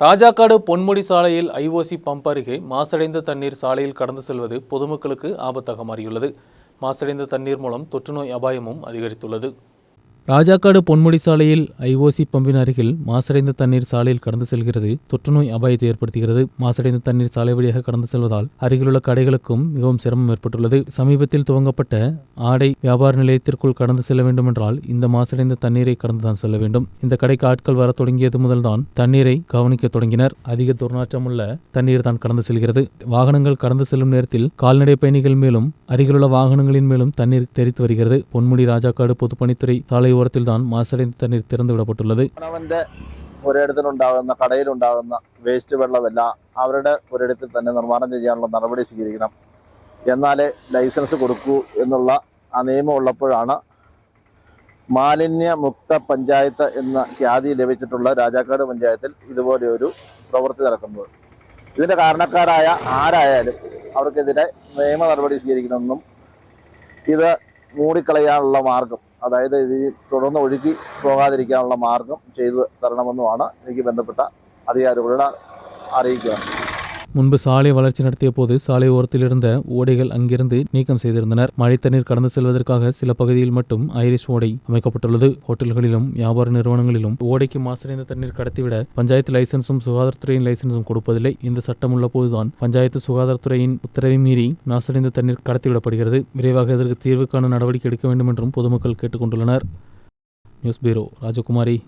ராஜாக்காடு பொன்முடி சாலையில் IOC pump அருகே மாசடைந்த தண்ணீர் சாலையில் கடந்து செல்வது பொதுமக்களுக்கு ஆபத்தாக மாறியுள்ளது. மாசடைந்த தண்ணீர் மூலம் தொற்றுநோய் அபாயமும் அதிகரித்துள்ளது. ராஜாக்காடு பொன்முடி சாலையில் ஐஓசி பம்பின் அருகில் மாசடைந்த தண்ணீர் சாலையில் கடந்து செல்கிறது. தொற்றுநோய் அபாயத்தை ஏற்படுத்துகிறது. மாசடைந்த தண்ணீர் சாலை வழியாக கடந்து செல்வதால் அருகிலுள்ள கடைகளுக்கும் மிகவும் சிரமம் ஏற்பட்டுள்ளது. சமீபத்தில் துவங்கப்பட்ட ஆடை வியாபார நிலையத்திற்குள் கடந்து செல்ல வேண்டுமென்றால் இந்த மாசடைந்த தண்ணீரை கடந்துதான் செல்ல வேண்டும். இந்த கடைக்கு ஆட்கள் வர தொடங்கியது முதல்தான் தண்ணீரை கவனிக்க தொடங்கினர். அதிக துர்நாற்றமுள்ள தண்ணீர் தான் கடந்து செல்கிறது. வாகனங்கள் கடந்து செல்லும் நேரத்தில் கால்நடை பயணிகள் மேலும் அருகிலுள்ள வாகனங்களின் மேலும் தண்ணீர் தெரித்து வருகிறது. பொன்முடி ராஜாக்காடு பொதுப்பணித்துறை சாலை ஓரத்தில் தான் மாசடைந்த தண்ணீர் திறந்து விடப்பட்டுள்ளது അവന്റെ ഒരിടത്തിലുണ്ടാകുന്ന കടയിലുണ്ടാകുന്ന വേസ്റ്റ് വെള്ളമെല്ലാം അവരുടെ ഒരിടത്തിൽ തന്നെ നിർമ്മാണം ചെയ്യാനുള്ള നടപടി സ്വീകരിക്കണം എന്നാലേ ലൈസൻസ് കൊടുക്കൂ എന്നുള്ള ആ നിയമം ഉള്ളപ്പോഴാണ് മാലിന്യമുക്ത പഞ്ചായത്ത് എന്ന ഖ്യാതി ലഭിച്ചിട്ടുള്ള രാജാക്കാട് പഞ്ചായത്തിൽ ഇതുപോലെ ഒരു പ്രവൃത്തി നടക്കുന്നത് ഇതിന്റെ കാരണക്കാരായ ആരായാലും അവർക്കെതിരെ നിയമ നടപടി സ്വീകരിക്കണമെന്നും ഇത് മൂടിക്കളയാനുള്ള മാർഗം അതായത് ഇത് തുടർന്ന് ഒഴുകി പോകാതിരിക്കാനുള്ള മാർഗം ചെയ്തു തരണമെന്നുമാണ് എനിക്ക് ബന്ധപ്പെട്ട അധികാരികളോട് അറിയിക്കുക முன்பு சாலை வளர்ச்சி நடத்திய போது சாலை ஓரத்தில் இருந்த ஓடைகள் அங்கிருந்து நீக்கம் செய்திருந்தனர். மழை தண்ணீர் கடந்து செல்வதற்காக சில பகுதியில் மட்டும் ஐரிஷ் ஓடை அமைக்கப்பட்டுள்ளது. ஹோட்டல்களிலும் வியாபார நிறுவனங்களிலும் ஓடைக்கு மாசடைந்த தண்ணீர் கடத்திவிட பஞ்சாயத்து லைசன்ஸும் சுகாதாரத்துறையின் லைசன்ஸும் கொடுப்பதில்லை. இந்த சட்டம் உள்ள போதுதான் பஞ்சாயத்து சுகாதாரத்துறையின் உத்தரவை மீறி மாசடைந்த தண்ணீர் கடத்திவிடப்படுகிறது. விரைவாக இதற்கு தீர்வுக்கான நடவடிக்கை எடுக்க வேண்டும் என்றும் பொதுமக்கள் கேட்டுக்கொண்டுள்ளனர். நியூஸ் பீரோ ராஜகுமாரி.